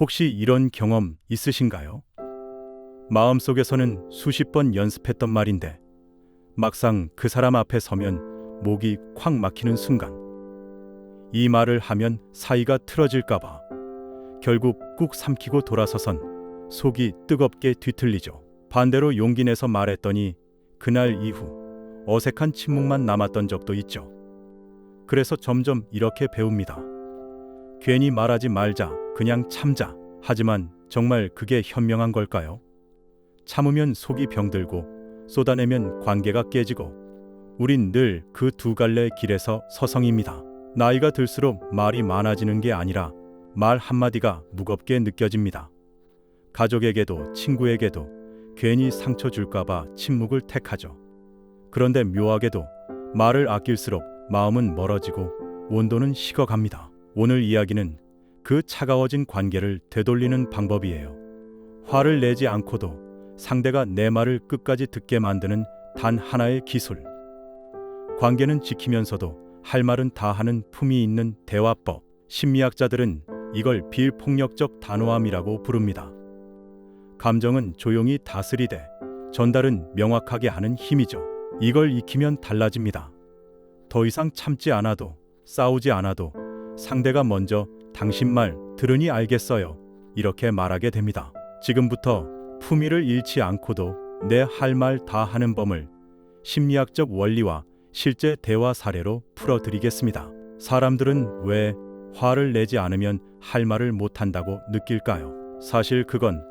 혹시 이런 경험 있으신가요? 마음속에서는 수십 번 연습했던 말인데 막상 그 사람 앞에 서면 목이 콱 막히는 순간 이 말을 하면 사이가 틀어질까봐 결국 꾹 삼키고 돌아서선 속이 뜨겁게 뒤틀리죠. 반대로 용기 내서 말했더니 그날 이후 어색한 침묵만 남았던 적도 있죠. 그래서 점점 이렇게 배웁니다. 괜히 말하지 말자, 그냥 참자. 하지만 정말 그게 현명한 걸까요? 참으면 속이 병들고 쏟아내면 관계가 깨지고 우린 늘 그 두 갈래 길에서 서성입니다. 나이가 들수록 말이 많아지는 게 아니라 말 한마디가 무겁게 느껴집니다. 가족에게도 친구에게도 괜히 상처 줄까봐 침묵을 택하죠. 그런데 묘하게도 말을 아낄수록 마음은 멀어지고 온도는 식어갑니다. 오늘 이야기는 그 차가워진 관계를 되돌리는 방법이에요. 화를 내지 않고도 상대가 내 말을 끝까지 듣게 만드는 단 하나의 기술. 관계는 지키면서도 할 말은 다 하는 품이 있는 대화법. 심리학자들은 이걸 비폭력적 단호함이라고 부릅니다. 감정은 조용히 다스리되 전달은 명확하게 하는 힘이죠. 이걸 익히면 달라집니다. 더 이상 참지 않아도 싸우지 않아도 상대가 먼저 당신 말 들으니 알겠어요. 이렇게 말하게 됩니다. 지금부터 품위를 잃지 않고도 내 할 말 다 하는 법을 심리학적 원리와 실제 대화 사례로 풀어드리겠습니다. 사람들은 왜 화를 내지 않으면 할 말을 못한다고 느낄까요? 사실 그건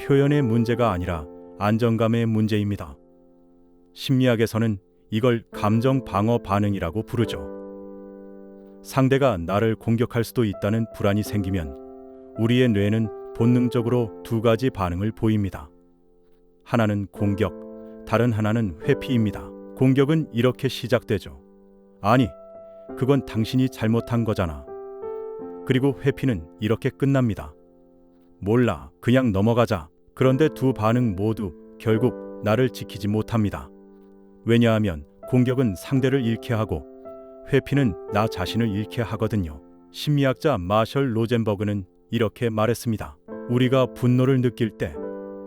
표현의 문제가 아니라 안정감의 문제입니다. 심리학에서는 이걸 감정 방어 반응이라고 부르죠. 상대가 나를 공격할 수도 있다는 불안이 생기면 우리의 뇌는 본능적으로 두 가지 반응을 보입니다. 하나는 공격, 다른 하나는 회피입니다. 공격은 이렇게 시작되죠. 아니, 그건 당신이 잘못한 거잖아. 그리고 회피는 이렇게 끝납니다. 몰라, 그냥 넘어가자. 그런데 두 반응 모두 결국 나를 지키지 못합니다. 왜냐하면 공격은 상대를 잃게 하고 회피는 나 자신을 잃게 하거든요. 심리학자 마셜 로젠버그는 이렇게 말했습니다. 우리가 분노를 느낄 때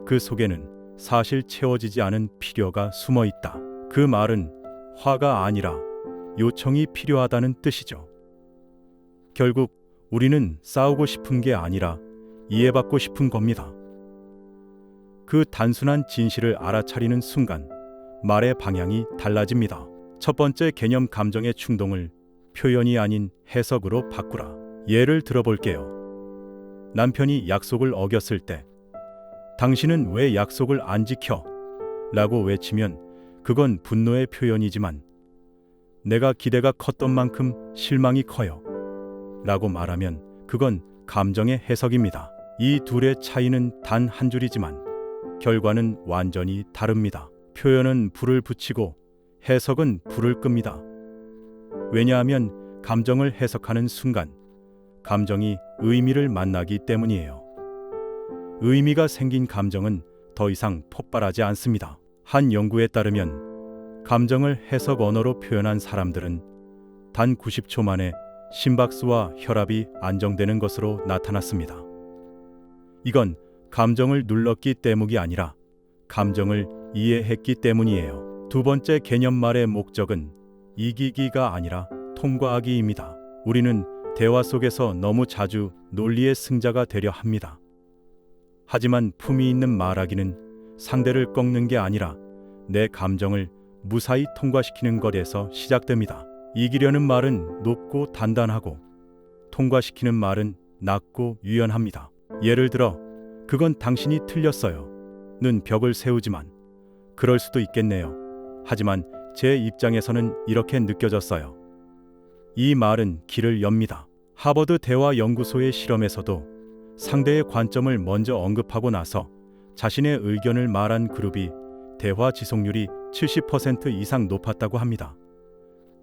그 속에는 사실 채워지지 않은 필요가 숨어 있다. 그 말은 화가 아니라 요청이 필요하다는 뜻이죠. 결국 우리는 싸우고 싶은 게 아니라 이해받고 싶은 겁니다. 그 단순한 진실을 알아차리는 순간 말의 방향이 달라집니다. 첫 번째 개념 감정의 충동을 표현이 아닌 해석으로 바꾸라. 예를 들어볼게요. 남편이 약속을 어겼을 때 당신은 왜 약속을 안 지켜? 라고 외치면 그건 분노의 표현이지만 내가 기대가 컸던 만큼 실망이 커요. 라고 말하면 그건 감정의 해석입니다. 이 둘의 차이는 단 한 줄이지만 결과는 완전히 다릅니다. 표현은 불을 붙이고 해석은 불을 끕니다. 왜냐하면 감정을 해석하는 순간 감정이 의미를 만나기 때문이에요. 의미가 생긴 감정은 더 이상 폭발하지 않습니다. 한 연구에 따르면 감정을 해석 언어로 표현한 사람들은 단 90초 만에 심박수와 혈압이 안정되는 것으로 나타났습니다. 이건 감정을 눌렀기 때문이 아니라 감정을 이해했기 때문이에요. 두 번째 개념 말의 목적은 이기기가 아니라 통과하기입니다. 우리는 대화 속에서 너무 자주 논리의 승자가 되려 합니다. 하지만 품이 있는 말하기는 상대를 꺾는 게 아니라 내 감정을 무사히 통과시키는 것에서 시작됩니다. 이기려는 말은 높고 단단하고 통과시키는 말은 낮고 유연합니다. 예를 들어 그건 당신이 틀렸어요. 는 벽을 세우지만 그럴 수도 있겠네요. 하지만 제 입장에서는 이렇게 느껴졌어요. 이 말은 길을 엽니다. 하버드 대화 연구소의 실험에서도 상대의 관점을 먼저 언급하고 나서 자신의 의견을 말한 그룹이 대화 지속률이 70% 이상 높았다고 합니다.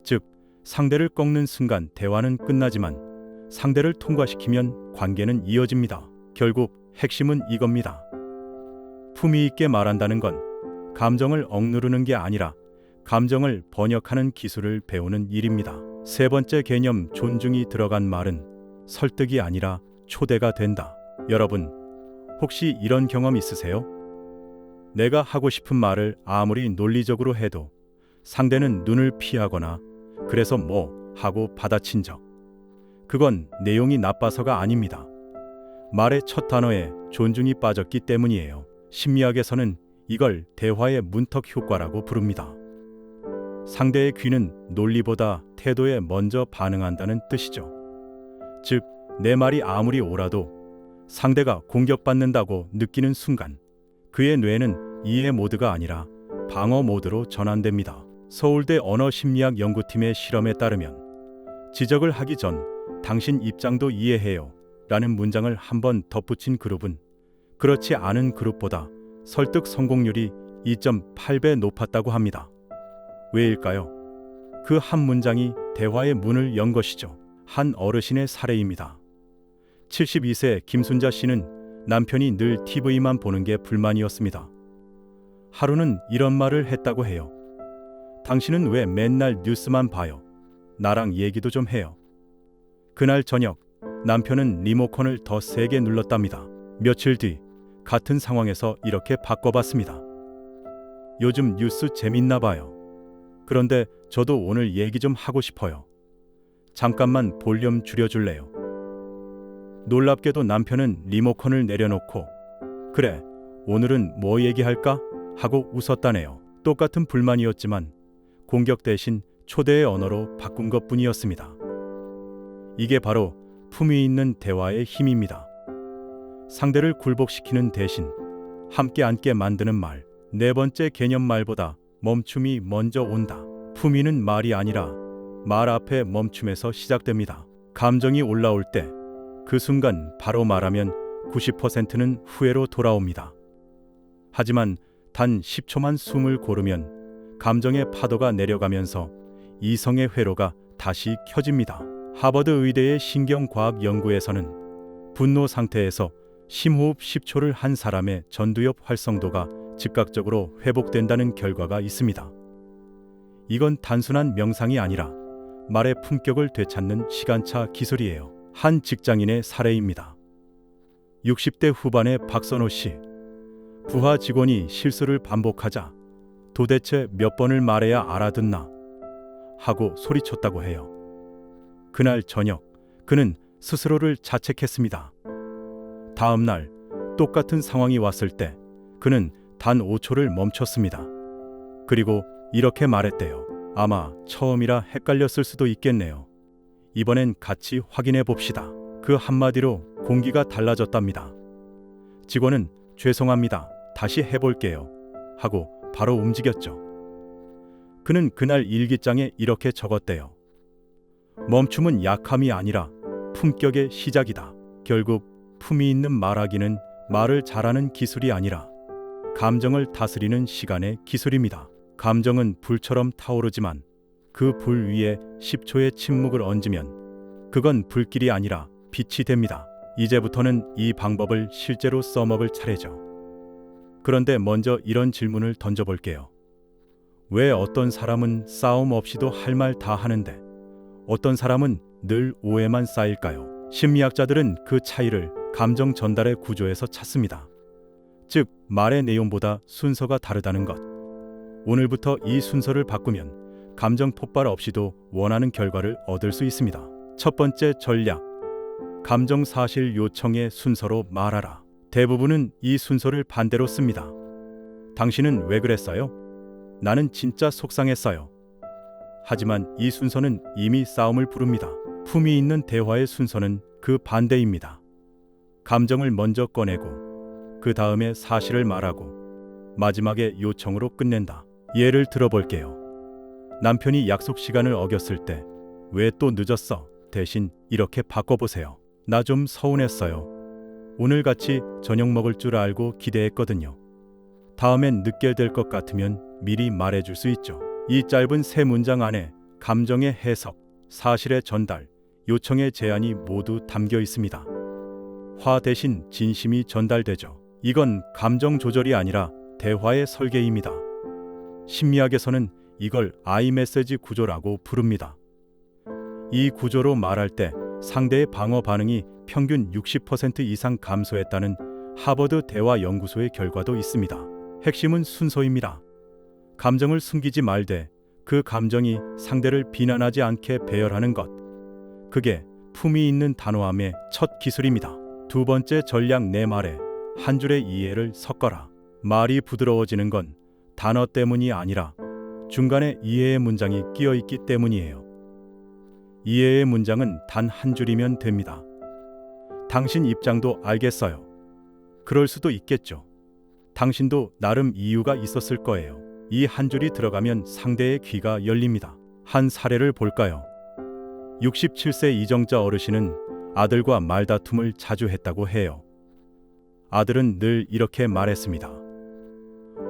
즉, 상대를 꺾는 순간 대화는 끝나지만 상대를 통과시키면 관계는 이어집니다. 결국 핵심은 이겁니다. 품위 있게 말한다는 건 감정을 억누르는 게 아니라 감정을 번역하는 기술을 배우는 일입니다. 세 번째 개념 존중이 들어간 말은 설득이 아니라 초대가 된다. 여러분, 혹시 이런 경험 있으세요? 내가 하고 싶은 말을 아무리 논리적으로 해도 상대는 눈을 피하거나 그래서 뭐 하고 받아친 적. 그건 내용이 나빠서가 아닙니다. 말의 첫 단어에 존중이 빠졌기 때문이에요. 심리학에서는 이걸 대화의 문턱 효과라고 부릅니다. 상대의 귀는 논리보다 태도에 먼저 반응한다는 뜻이죠. 즉, 내 말이 아무리 옳아도 상대가 공격받는다고 느끼는 순간 그의 뇌는 이해 모드가 아니라 방어 모드로 전환됩니다. 서울대 언어심리학 연구팀의 실험에 따르면 지적을 하기 전 당신 입장도 이해해요 라는 문장을 한 번 덧붙인 그룹은 그렇지 않은 그룹보다 설득 성공률이 2.8배 높았다고 합니다. 왜일까요? 그 한 문장이 대화의 문을 연 것이죠. 한 어르신의 사례입니다. 72세 김순자 씨는 남편이 늘 TV만 보는 게 불만이었습니다. 하루는 이런 말을 했다고 해요. 당신은 왜 맨날 뉴스만 봐요? 나랑 얘기도 좀 해요. 그날 저녁 남편은 리모컨을 더 세게 눌렀답니다. 며칠 뒤 같은 상황에서 이렇게 바꿔봤습니다. 요즘 뉴스 재밌나 봐요. 그런데 저도 오늘 얘기 좀 하고 싶어요. 잠깐만 볼륨 줄여줄래요? 놀랍게도 남편은 리모컨을 내려놓고 그래 오늘은 뭐 얘기할까 하고 웃었다네요. 똑같은 불만이었지만 공격 대신 초대의 언어로 바꾼 것 뿐이었습니다. 이게 바로 품위 있는 대화의 힘입니다. 상대를 굴복시키는 대신 함께 앉게 만드는 말. 네 번째 개념 말보다 멈춤이 먼저 온다. 품위는 말이 아니라 말 앞에 멈춤에서 시작됩니다. 감정이 올라올 때 그 순간 바로 말하면 90%는 후회로 돌아옵니다. 하지만 단 10초만 숨을 고르면 감정의 파도가 내려가면서 이성의 회로가 다시 켜집니다. 하버드 의대의 신경과학 연구에서는 분노 상태에서 심호흡 10초를 한 사람의 전두엽 활성도가 즉각적으로 회복된다는 결과가 있습니다. 이건 단순한 명상이 아니라 말의 품격을 되찾는 시간차 기술이에요. 한 직장인의 사례입니다. 60대 후반의 박선호 씨. 부하 직원이 실수를 반복하자 도대체 몇 번을 말해야 알아듣나 하고 소리쳤다고 해요. 그날 저녁 그는 스스로를 자책했습니다. 다음 날 똑같은 상황이 왔을 때 그는 단 5초를 멈췄습니다. 그리고 이렇게 말했대요. 아마 처음이라 헷갈렸을 수도 있겠네요. 이번엔 같이 확인해 봅시다. 그 한마디로 공기가 달라졌답니다. 직원은 죄송합니다. 다시 해볼게요. 하고 바로 움직였죠. 그는 그날 일기장에 이렇게 적었대요. 멈춤은 약함이 아니라 품격의 시작이다. 결국 품이 있는 말하기는 말을 잘하는 기술이 아니라 감정을 다스리는 시간의 기술입니다. 감정은 불처럼 타오르지만 그 불 위에 10초의 침묵을 얹으면 그건 불길이 아니라 빛이 됩니다. 이제부터는 이 방법을 실제로 써먹을 차례죠. 그런데 먼저 이런 질문을 던져볼게요. 왜 어떤 사람은 싸움 없이도 할 말 다 하는데 어떤 사람은 늘 오해만 쌓일까요? 심리학자들은 그 차이를 감정 전달의 구조에서 찾습니다. 즉, 말의 내용보다 순서가 다르다는 것. 오늘부터 이 순서를 바꾸면 감정 폭발 없이도 원하는 결과를 얻을 수 있습니다. 첫 번째 전략. 감정 사실 요청의 순서로 말하라. 대부분은 이 순서를 반대로 씁니다. 당신은 왜 그랬어요? 나는 진짜 속상했어요. 하지만 이 순서는 이미 싸움을 부릅니다. 품이 있는 대화의 순서는 그 반대입니다. 감정을 먼저 꺼내고 그 다음에 사실을 말하고 마지막에 요청으로 끝낸다. 예를 들어볼게요. 남편이 약속 시간을 어겼을 때 왜 또 늦었어? 대신 이렇게 바꿔보세요. 나 좀 서운했어요. 오늘 같이 저녁 먹을 줄 알고 기대했거든요. 다음엔 늦게 될 것 같으면 미리 말해줄 수 있죠. 이 짧은 세 문장 안에 감정의 해석, 사실의 전달, 요청의 제안이 모두 담겨 있습니다. 화 대신 진심이 전달되죠. 이건 감정 조절이 아니라 대화의 설계입니다. 심리학에서는 이걸 아이 메시지 구조라고 부릅니다. 이 구조로 말할 때 상대의 방어 반응이 평균 60% 이상 감소했다는 하버드 대화 연구소의 결과도 있습니다. 핵심은 순서입니다. 감정을 숨기지 말되 그 감정이 상대를 비난하지 않게 배열하는 것. 그게 품위 있는 단호함의 첫 기술입니다. 두 번째 전략 내 말에 한 줄의 이해를 섞어라. 말이 부드러워지는 건 단어 때문이 아니라 중간에 이해의 문장이 끼어 있기 때문이에요. 이해의 문장은 단 한 줄이면 됩니다. 당신 입장도 알겠어요. 그럴 수도 있겠죠. 당신도 나름 이유가 있었을 거예요. 이 한 줄이 들어가면 상대의 귀가 열립니다. 한 사례를 볼까요? 67세 이정자 어르신은 아들과 말다툼을 자주 했다고 해요. 아들은 늘 이렇게 말했습니다.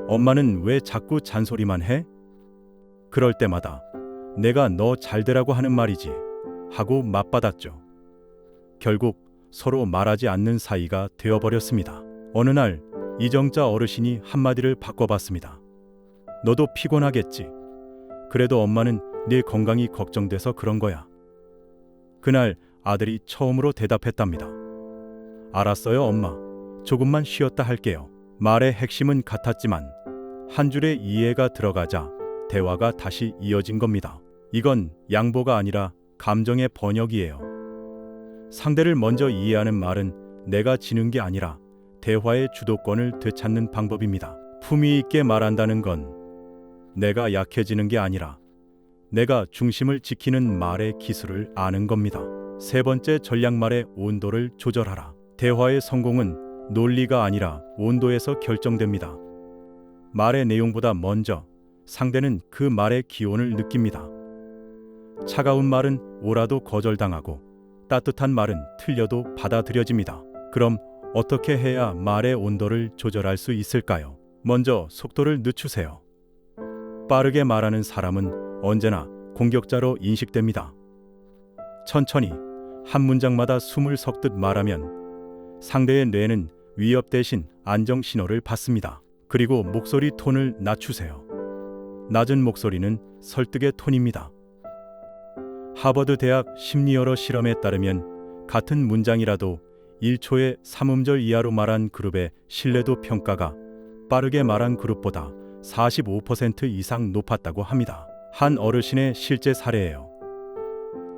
엄마는 왜 자꾸 잔소리만 해? 그럴 때마다 내가 너 잘 되라고 하는 말이지 하고 맞받았죠. 결국 서로 말하지 않는 사이가 되어버렸습니다. 어느 날 이정자 어르신이 한마디를 바꿔봤습니다. 너도 피곤하겠지. 그래도 엄마는 네 건강이 걱정돼서 그런 거야. 그날 아들이 처음으로 대답했답니다. 알았어요, 엄마. 조금만 쉬었다 할게요. 말의 핵심은 같았지만 한 줄의 이해가 들어가자 대화가 다시 이어진 겁니다. 이건 양보가 아니라 감정의 번역이에요. 상대를 먼저 이해하는 말은 내가 지는 게 아니라 대화의 주도권을 되찾는 방법입니다. 품위 있게 말한다는 건 내가 약해지는 게 아니라 내가 중심을 지키는 말의 기술을 아는 겁니다. 세 번째 전략말의 온도를 조절하라. 대화의 성공은 논리가 아니라 온도에서 결정됩니다. 말의 내용보다 먼저 상대는 그 말의 기온을 느낍니다. 차가운 말은 오라도 거절당하고 따뜻한 말은 틀려도 받아들여집니다. 그럼 어떻게 해야 말의 온도를 조절할 수 있을까요? 먼저 속도를 늦추세요. 빠르게 말하는 사람은 언제나 공격자로 인식됩니다. 천천히 한 문장마다 숨을 섞듯 말하면 상대의 뇌는 위협 대신 안정 신호를 받습니다. 그리고 목소리 톤을 낮추세요. 낮은 목소리는 설득의 톤입니다. 하버드 대학 심리어러 실험에 따르면 같은 문장이라도 1초의 3음절 이하로 말한 그룹의 신뢰도 평가가 빠르게 말한 그룹보다 45% 이상 높았다고 합니다. 한 어르신의 실제 사례예요.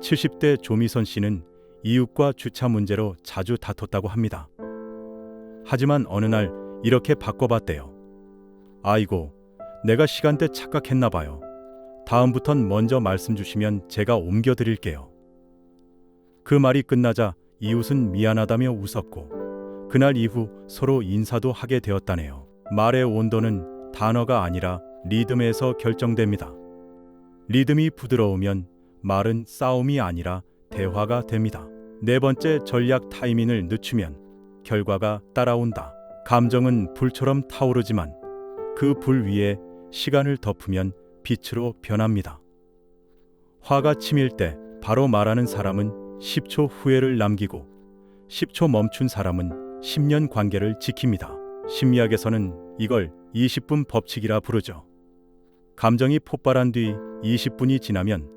70대 조미선 씨는 이웃과 주차 문제로 자주 다퉜다고 합니다. 하지만 어느 날 이렇게 바꿔봤대요. 아이고, 내가 시간대 착각했나 봐요. 다음부턴 먼저 말씀 주시면 제가 옮겨 드릴게요. 그 말이 끝나자 이웃은 미안하다며 웃었고 그날 이후 서로 인사도 하게 되었다네요. 말의 온도는 단어가 아니라 리듬에서 결정됩니다. 리듬이 부드러우면 말은 싸움이 아니라 대화가 됩니다. 네 번째 전략 타이밍을 늦추면 결과가 따라온다. 감정은 불처럼 타오르지만 그 불 위에 시간을 덮으면 빛으로 변합니다. 화가 치밀 때 바로 말하는 사람은 10초 후회를 남기고 10초 멈춘 사람은 10년 관계를 지킵니다. 심리학에서는 이걸 20분 법칙이라 부르죠. 감정이 폭발한 뒤 20분이 지나면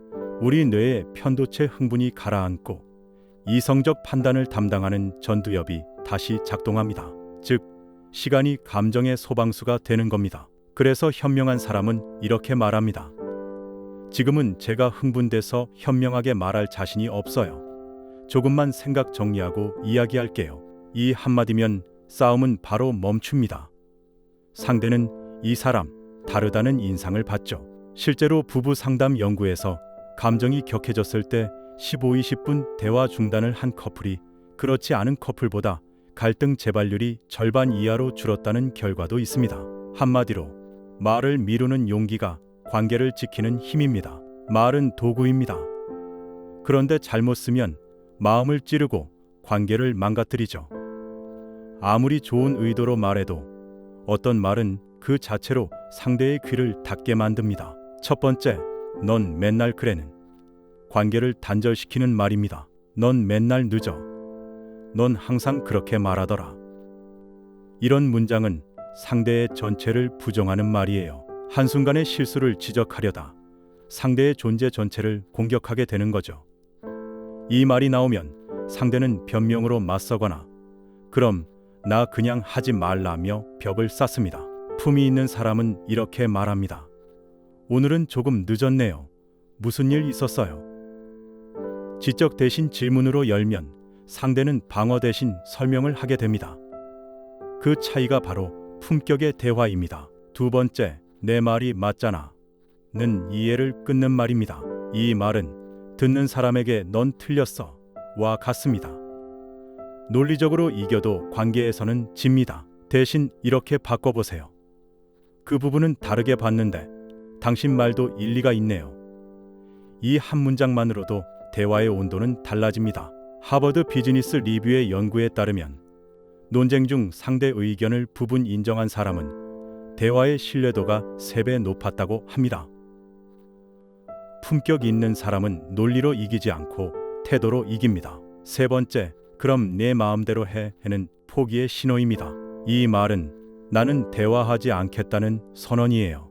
우리 뇌의 편도체 흥분이 가라앉고 이성적 판단을 담당하는 전두엽이 다시 작동합니다. 즉, 시간이 감정의 소방수가 되는 겁니다. 그래서 현명한 사람은 이렇게 말합니다. 지금은 제가 흥분돼서 현명하게 말할 자신이 없어요. 조금만 생각 정리하고 이야기할게요. 이 한마디면 싸움은 바로 멈춥니다. 상대는 이 사람 다르다는 인상을 받죠. 실제로 부부 상담 연구에서 감정이 격해졌을 때 15, 20분 대화 중단을 한 커플이 그렇지 않은 커플보다 갈등 재발률이 절반 이하로 줄었다는 결과도 있습니다. 한마디로 말을 미루는 용기가 관계를 지키는 힘입니다. 말은 도구입니다. 그런데 잘못 쓰면 마음을 찌르고 관계를 망가뜨리죠. 아무리 좋은 의도로 말해도 어떤 말은 그 자체로 상대의 귀를 닫게 만듭니다. 첫 번째, 넌 맨날 그래는 관계를 단절시키는 말입니다. 넌 맨날 늦어. 넌 항상 그렇게 말하더라. 이런 문장은 상대의 전체를 부정하는 말이에요. 한순간의 실수를 지적하려다 상대의 존재 전체를 공격하게 되는 거죠. 이 말이 나오면 상대는 변명으로 맞서거나 그럼 나 그냥 하지 말라며 벽을 쌓습니다. 품이 있는 사람은 이렇게 말합니다. 오늘은 조금 늦었네요. 무슨 일 있었어요? 지적 대신 질문으로 열면 상대는 방어 대신 설명을 하게 됩니다. 그 차이가 바로 품격의 대화입니다. 두 번째, 내 말이 맞잖아. 는 이해를 끊는 말입니다. 이 말은 듣는 사람에게 넌 틀렸어. 와 같습니다. 논리적으로 이겨도 관계에서는 집니다. 대신 이렇게 바꿔보세요. 그 부분은 다르게 봤는데 당신 말도 일리가 있네요. 이 한 문장만으로도 대화의 온도는 달라집니다. 하버드 비즈니스 리뷰의 연구에 따르면 논쟁 중 상대 의견을 부분 인정한 사람은 대화의 신뢰도가 3배 높았다고 합니다. 품격 있는 사람은 논리로 이기지 않고 태도로 이깁니다. 세 번째, 그럼 내 마음대로 해는 포기의 신호입니다. 이 말은 나는 대화하지 않겠다는 선언이에요.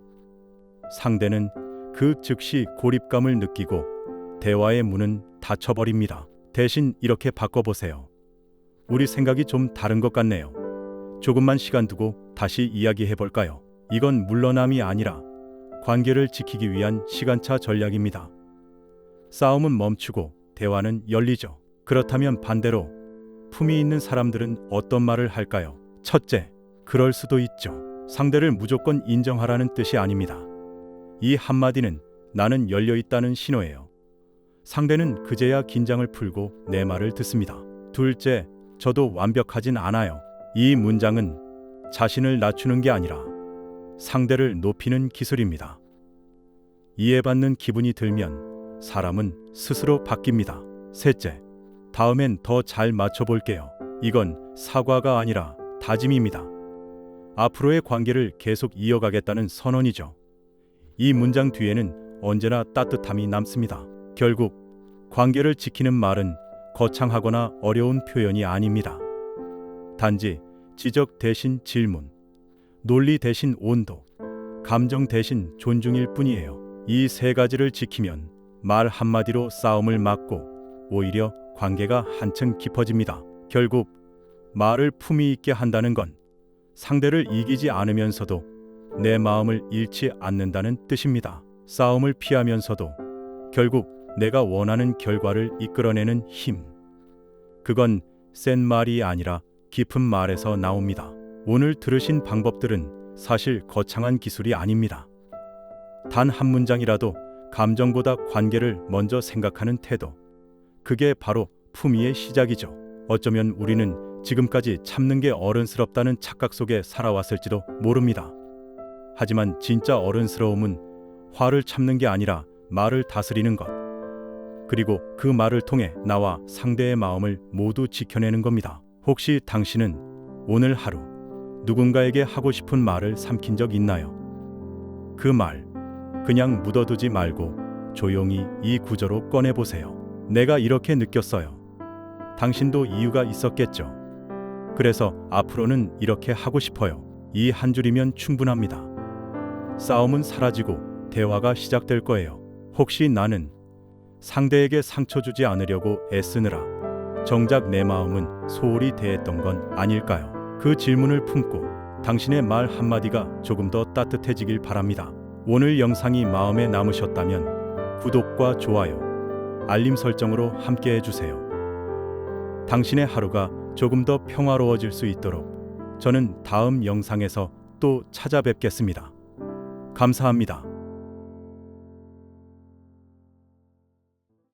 상대는 그 즉시 고립감을 느끼고 대화의 문은 닫혀버립니다. 대신 이렇게 바꿔보세요. 우리 생각이 좀 다른 것 같네요. 조금만 시간 두고 다시 이야기해 볼까요? 이건 물러남이 아니라 관계를 지키기 위한 시간차 전략입니다. 싸움은 멈추고 대화는 열리죠. 그렇다면 반대로 품이 있는 사람들은 어떤 말을 할까요? 첫째, 그럴 수도 있죠. 상대를 무조건 인정하라는 뜻이 아닙니다. 이 한마디는 나는 열려 있다는 신호예요. 상대는 그제야 긴장을 풀고 내 말을 듣습니다. 둘째, 저도 완벽하진 않아요. 이 문장은 자신을 낮추는 게 아니라 상대를 높이는 기술입니다. 이해받는 기분이 들면 사람은 스스로 바뀝니다. 셋째, 다음엔 더 잘 맞춰볼게요. 이건 사과가 아니라 다짐입니다. 앞으로의 관계를 계속 이어가겠다는 선언이죠. 이 문장 뒤에는 언제나 따뜻함이 남습니다. 결국 관계를 지키는 말은 거창하거나 어려운 표현이 아닙니다. 단지 지적 대신 질문, 논리 대신 온도, 감정 대신 존중일 뿐이에요. 이 세 가지를 지키면 말 한마디로 싸움을 막고 오히려 관계가 한층 깊어집니다. 결국 말을 품위 있게 한다는 건 상대를 이기지 않으면서도 내 마음을 잃지 않는다는 뜻입니다. 싸움을 피하면서도 결국 내가 원하는 결과를 이끌어내는 힘. 그건 센 말이 아니라 깊은 말에서 나옵니다. 오늘 들으신 방법들은 사실 거창한 기술이 아닙니다. 단 한 문장이라도 감정보다 관계를 먼저 생각하는 태도. 그게 바로 품위의 시작이죠. 어쩌면 우리는 지금까지 참는 게 어른스럽다는 착각 속에 살아왔을지도 모릅니다. 하지만 진짜 어른스러움은 화를 참는 게 아니라 말을 다스리는 것. 그리고 그 말을 통해 나와 상대의 마음을 모두 지켜내는 겁니다. 혹시 당신은 오늘 하루 누군가에게 하고 싶은 말을 삼킨 적 있나요? 그 말, 그냥 묻어두지 말고 조용히 이 구절로 꺼내보세요. 내가 이렇게 느꼈어요. 당신도 이유가 있었겠죠. 그래서 앞으로는 이렇게 하고 싶어요. 이 한 줄이면 충분합니다. 싸움은 사라지고 대화가 시작될 거예요. 혹시 나는 상대에게 상처 주지 않으려고 애쓰느라 정작 내 마음은 소홀히 대했던 건 아닐까요? 그 질문을 품고 당신의 말 한마디가 조금 더 따뜻해지길 바랍니다. 오늘 영상이 마음에 남으셨다면 구독과 좋아요, 알림 설정으로 함께 해주세요. 당신의 하루가 조금 더 평화로워질 수 있도록 저는 다음 영상에서 또 찾아뵙겠습니다. 감사합니다.